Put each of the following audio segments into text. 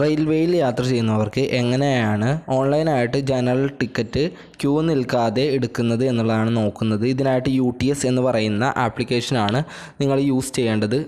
റെയിൽവേയിൽ യാത്ര ചെയ്യുന്നവർക്ക് എങ്ങനെയാണ് ഓൺലൈനായിട്ട് ജനറൽ ടിക്കറ്റ് ക്യൂ നിൽക്കാതെ എടുക്കുന്നത് എന്നുള്ളതാണ് നോക്കുന്നത്. ഇതിനായിട്ട് യു എന്ന് പറയുന്ന ആപ്ലിക്കേഷനാണ് നിങ്ങൾ യൂസ് ചെയ്യേണ്ടത്.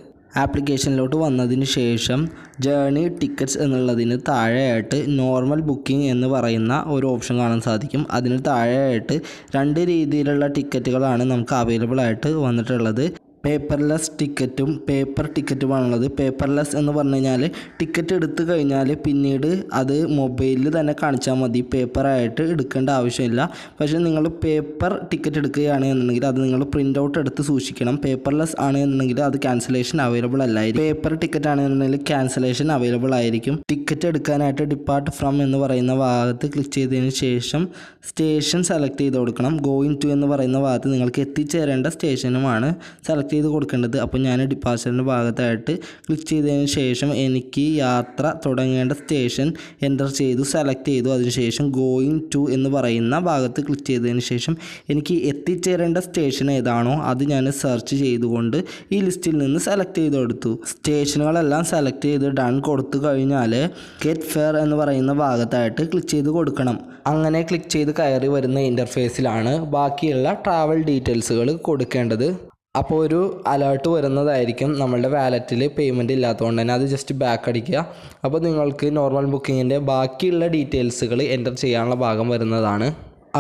ആപ്ലിക്കേഷനിലോട്ട് വന്നതിന് ശേഷം ജേണി ടിക്കറ്റ്സ് എന്നുള്ളതിന് താഴെയായിട്ട് നോർമൽ ബുക്കിംഗ് എന്ന് പറയുന്ന ഒരു ഓപ്ഷൻ കാണാൻ സാധിക്കും. അതിന് താഴെയായിട്ട് രണ്ട് രീതിയിലുള്ള ടിക്കറ്റുകളാണ് നമുക്ക് അവൈലബിൾ ആയിട്ട് വന്നിട്ടുള്ളത്. പേപ്പർലെസ് ടിക്കറ്റും പേപ്പർ ടിക്കറ്റുമാണുള്ളത് പേപ്പർലെസ് എന്ന് പറഞ്ഞു കഴിഞ്ഞാൽ ടിക്കറ്റ് എടുത്തു കഴിഞ്ഞാൽ പിന്നീട് അത് മൊബൈലിൽ തന്നെ കാണിച്ചാൽ മതി. പേപ്പറായിട്ട് എടുക്കേണ്ട ആവശ്യമില്ല. പക്ഷേ നിങ്ങൾ പേപ്പർ ടിക്കറ്റ് എടുക്കുകയാണ് എന്നുണ്ടെങ്കിൽ അത് നിങ്ങൾ പ്രിന്റ് ഔട്ട് എടുത്ത് സൂക്ഷിക്കണം. പേപ്പർലെസ് ആണ് എന്നുണ്ടെങ്കിൽ അത് ക്യാൻസലേഷൻ അവൈലബിൾ അല്ലായിരിക്കും. പേപ്പർ ടിക്കറ്റ് ആണെന്നുണ്ടെങ്കിൽ ക്യാൻസലേഷൻ അവൈലബിൾ ആയിരിക്കും. ടിക്കറ്റ് എടുക്കാനായിട്ട് ഡിപ്പാർട്ട് ഫ്രം എന്ന് പറയുന്ന ഭാഗത്ത് ക്ലിക്ക് ചെയ്തതിന് ശേഷം സ്റ്റേഷൻ സെലക്ട് ചെയ്ത് കൊടുക്കണം. ഗോയിങ് ടു എന്ന് പറയുന്ന ഭാഗത്ത് നിങ്ങൾക്ക് എത്തിച്ചേരേണ്ട സ്റ്റേഷനുമാണ് സെലക്ട് ചെയ്ത് കൊടുക്കേണ്ടത്. അപ്പോൾ ഞാൻ ഡിപ്പാർച്ചറിന്റെ ഭാഗത്തായിട്ട് ക്ലിക്ക് ചെയ്തതിന് ശേഷം എനിക്ക് യാത്ര തുടങ്ങേണ്ട സ്റ്റേഷൻ എന്റർ ചെയ്തു സെലക്ട് ചെയ്തു. അതിനുശേഷം ഗോയിങ് ടു എന്ന് പറയുന്ന ഭാഗത്ത് ക്ലിക്ക് ചെയ്തതിന് ശേഷം എനിക്ക് എത്തിച്ചേരേണ്ട സ്റ്റേഷൻ ഏതാണോ അത് ഞാൻ സെർച്ച് ചെയ്തുകൊണ്ട് ഈ ലിസ്റ്റിൽ നിന്ന് സെലക്ട് ചെയ്ത് കൊടുത്തു സ്റ്റേഷനുകളെല്ലാം സെലക്ട് ചെയ്ത് ഡൺ കൊടുത്തു കഴിഞ്ഞാൽ ഗെറ്റ് ഫെയർ എന്ന് പറയുന്ന ഭാഗത്തായിട്ട് ക്ലിക്ക് ചെയ്ത് കൊടുക്കണം. അങ്ങനെ ക്ലിക്ക് ചെയ്ത് കയറി വരുന്ന ഇന്റർഫേസിലാണ് ബാക്കിയുള്ള ട്രാവൽ ഡീറ്റെയിൽസുകൾ കൊടുക്കേണ്ടത്. അപ്പോൾ ഒരു അലേർട്ട് വരുന്നതായിരിക്കും നമ്മളുടെ വാലറ്റിൽ പേയ്മെന്റ് ഇല്ലാത്തതുകൊണ്ട് തന്നെ. അത് ജസ്റ്റ് ബാക്ക് അടിക്കുക. അപ്പോൾ നിങ്ങൾക്ക് നോർമൽ ബുക്കിങ്ങിന്റെ ബാക്കിയുള്ള ഡീറ്റെയിൽസുകൾ എന്റർ ചെയ്യാനുള്ള ഭാഗം വരുന്നതാണ്.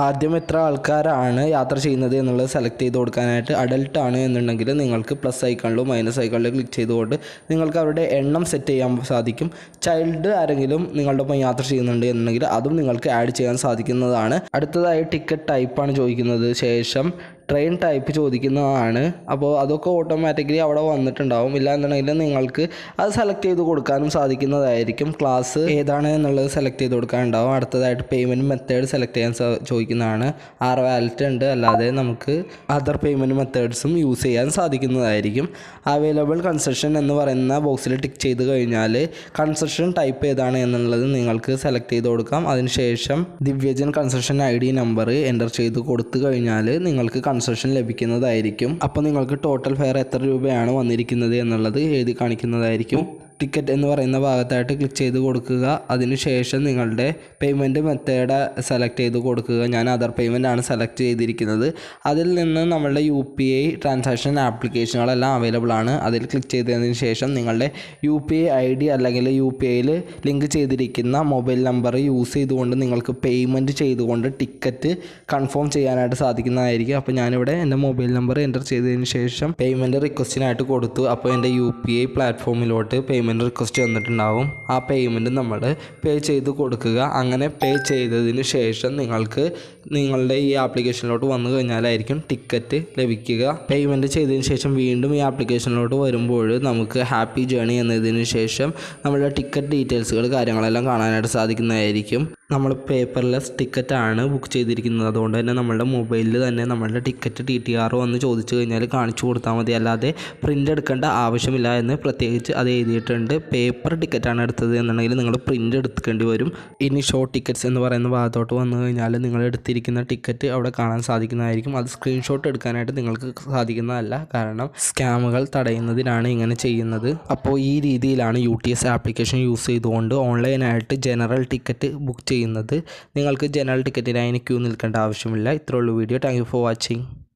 ആദ്യം എത്ര ആൾക്കാരാണ് യാത്ര ചെയ്യുന്നത് എന്നുള്ളത് സെലക്ട് ചെയ്ത് കൊടുക്കാനായിട്ട് അഡൽട്ട് ആണ് എന്നുണ്ടെങ്കിൽ നിങ്ങൾക്ക് പ്ലസ് ഐക്കണിലും മൈനസ് ഐക്കണിലും ക്ലിക്ക് ചെയ്തുകൊണ്ട് നിങ്ങൾക്ക് അവരുടെ എണ്ണം സെറ്റ് ചെയ്യാൻ സാധിക്കും. ചൈൽഡ് ആരെങ്കിലും നിങ്ങളുടെ ഒപ്പം യാത്ര ചെയ്യുന്നുണ്ട് എന്നുണ്ടെങ്കിൽ അതും നിങ്ങൾക്ക് ആഡ് ചെയ്യാൻ സാധിക്കുന്നതാണ്. അടുത്തതായി ടിക്കറ്റ് ടൈപ്പാണ് ചോദിക്കുന്നത്. ശേഷം ട്രെയിൻ ടൈപ്പ് ചോദിക്കുന്നതാണ്. അപ്പോൾ അതൊക്കെ ഓട്ടോമാറ്റിക്കലി അവിടെ വന്നിട്ടുണ്ടാവും. ഇല്ല എന്നുണ്ടെങ്കിൽ നിങ്ങൾക്ക് അത് സെലക്ട് ചെയ്ത് കൊടുക്കാനും സാധിക്കുന്നതായിരിക്കും. ക്ലാസ് ഏതാണ് എന്നുള്ളത് സെലക്ട് ചെയ്ത് കൊടുക്കാനുണ്ടാവും. അടുത്തതായിട്ട് പേയ്മെന്റ് മെത്തേഡ് സെലക്ട് ചെയ്യാൻ ചോദിക്കുന്നതാണ്. ആർ വാലറ്റ് ഉണ്ട്. അല്ലാതെ നമുക്ക് അതർ പേയ്മെന്റ് മെത്തേഡ്സും യൂസ് ചെയ്യാൻ സാധിക്കുന്നതായിരിക്കും. അവൈലബിൾ കൺസെഷൻ എന്ന് പറയുന്ന ബോക്സിൽ ടിക്ക് ചെയ്ത് കഴിഞ്ഞാൽ കൺസെഷൻ ടൈപ്പ് ഏതാണ് എന്നുള്ളത് നിങ്ങൾക്ക് സെലക്ട് ചെയ്ത് കൊടുക്കാം. അതിനുശേഷം divyangjan concession I D number enter ചെയ്ത് കൊടുത്തു കഴിഞ്ഞാൽ നിങ്ങൾക്ക് കൺസെഷൻ ലഭിക്കുന്നതായിരിക്കും. അപ്പോൾ നിങ്ങൾക്ക് ടോട്ടൽ ഫെയർ എത്ര രൂപയാണ് വന്നിരിക്കുന്നത് എന്നുള്ളത് എഴുതി കാണിക്കുന്നതായിരിക്കും. ടിക്കറ്റ് എന്ന് പറയുന്ന ഭാഗത്തായിട്ട് ക്ലിക്ക് ചെയ്ത് കൊടുക്കുക. അതിനുശേഷം നിങ്ങളുടെ പേയ്മെന്റ് മെത്തേഡ് സെലക്ട് ചെയ്ത് കൊടുക്കുക. ഞാൻ അതർ പേയ്മെന്റ് ആണ് സെലക്ട് ചെയ്തിരിക്കുന്നത്. അതിൽ നിന്ന് നമ്മളുടെ യു പി ഐ ട്രാൻസാക്ഷൻ ആപ്ലിക്കേഷനുകളെല്ലാം അവൈലബിൾ ആണ്. അതിൽ ക്ലിക്ക് ചെയ്തതിന് ശേഷം നിങ്ങളുടെ U P I I D അല്ലെങ്കിൽ യു പി ഐയിൽ ലിങ്ക് ചെയ്തിരിക്കുന്ന മൊബൈൽ നമ്പർ യൂസ് ചെയ്തുകൊണ്ട് നിങ്ങൾക്ക് പേയ്മെന്റ് ചെയ്തുകൊണ്ട് ടിക്കറ്റ് കൺഫേം ചെയ്യാനായിട്ട് സാധിക്കുന്നതായിരിക്കും. അപ്പോൾ ഞാനിവിടെ എന്റെ മൊബൈൽ നമ്പർ എന്റർ ചെയ്തതിന് ശേഷം പേയ്മെന്റ് റിക്വസ്റ്റിനായിട്ട് കൊടുത്തു. അപ്പോൾ എന്റെ യു പി ഐ പ്ലാറ്റ്ഫോമിലോട്ട് പേയ്മെന്റ് റിക്വസ്റ്റ് വന്നിട്ടുണ്ടാവും. ആ പേയ്മെന്റ് നമ്മൾ പേ ചെയ്ത് കൊടുക്കുക. അങ്ങനെ പേ ചെയ്തതിന് ശേഷം നിങ്ങൾക്ക് നിങ്ങളുടെ ഈ ആപ്ലിക്കേഷനിലോട്ട് വന്നു കഴിഞ്ഞാലായിരിക്കും ടിക്കറ്റ് ലഭിക്കുക. പേയ്മെന്റ് ചെയ്തതിന് ശേഷം വീണ്ടും ഈ ആപ്ലിക്കേഷനിലോട്ട് വരുമ്പോൾ നമുക്ക് ഹാപ്പി ജേണി എന്നതിന് ശേഷം നമ്മുടെ ടിക്കറ്റ് ഡീറ്റെയിൽസുകൾ കാര്യങ്ങളെല്ലാം കാണാനായിട്ട് സാധിക്കുന്നതായിരിക്കും. നമ്മൾ പേപ്പർലെസ് ടിക്കറ്റാണ് ബുക്ക് ചെയ്തിരിക്കുന്നത്. അതുകൊണ്ട് തന്നെ നമ്മുടെ മൊബൈലിൽ തന്നെ നമ്മളുടെ ടിക്കറ്റ് ടി ടി ആർ വന്ന് ചോദിച്ചു കഴിഞ്ഞാൽ കാണിച്ചു കൊടുത്താൽ മതി. അല്ലാതെ പ്രിന്റ് എടുക്കേണ്ട ആവശ്യമില്ല എന്ന് പ്രത്യേകിച്ച് അത് എഴുതിയിട്ടുണ്ട്. പേപ്പർ ടിക്കറ്റാണ് എടുത്തത് എന്നുണ്ടെങ്കിൽ നിങ്ങൾ പ്രിന്റ് എടുക്കേണ്ടി വരും. ഇനി ഷോ ടിക്കറ്റ്സ് എന്ന് പറയുന്ന ഭാഗത്തോട്ട് വന്നു കഴിഞ്ഞാൽ നിങ്ങൾ എടുത്തിരിക്കുന്ന ടിക്കറ്റ് അവിടെ കാണാൻ സാധിക്കുന്നതായിരിക്കും. അത് സ്ക്രീൻഷോട്ട് എടുക്കാനായിട്ട് നിങ്ങൾക്ക് സാധിക്കുന്നതല്ല. കാരണം സ്കാമുകൾ തടയുന്നതിനാണ് ഇങ്ങനെ ചെയ്യുന്നത്. അപ്പോൾ ഈ രീതിയിലാണ് U T S application use ചെയ്തുകൊണ്ട് ഓൺലൈനായിട്ട് ജനറൽ ടിക്കറ്റ് ബുക്ക് ചെയ്യുന്നത്. നിങ്ങൾക്ക് ജനറൽ ടിക്കറ്റിനായി ക്യൂ നിൽക്കേണ്ട ആവശ്യമില്ല. ഇത്രയുള്ളൂ വീഡിയോ താങ്ക് ഫോർ വാച്ചിങ്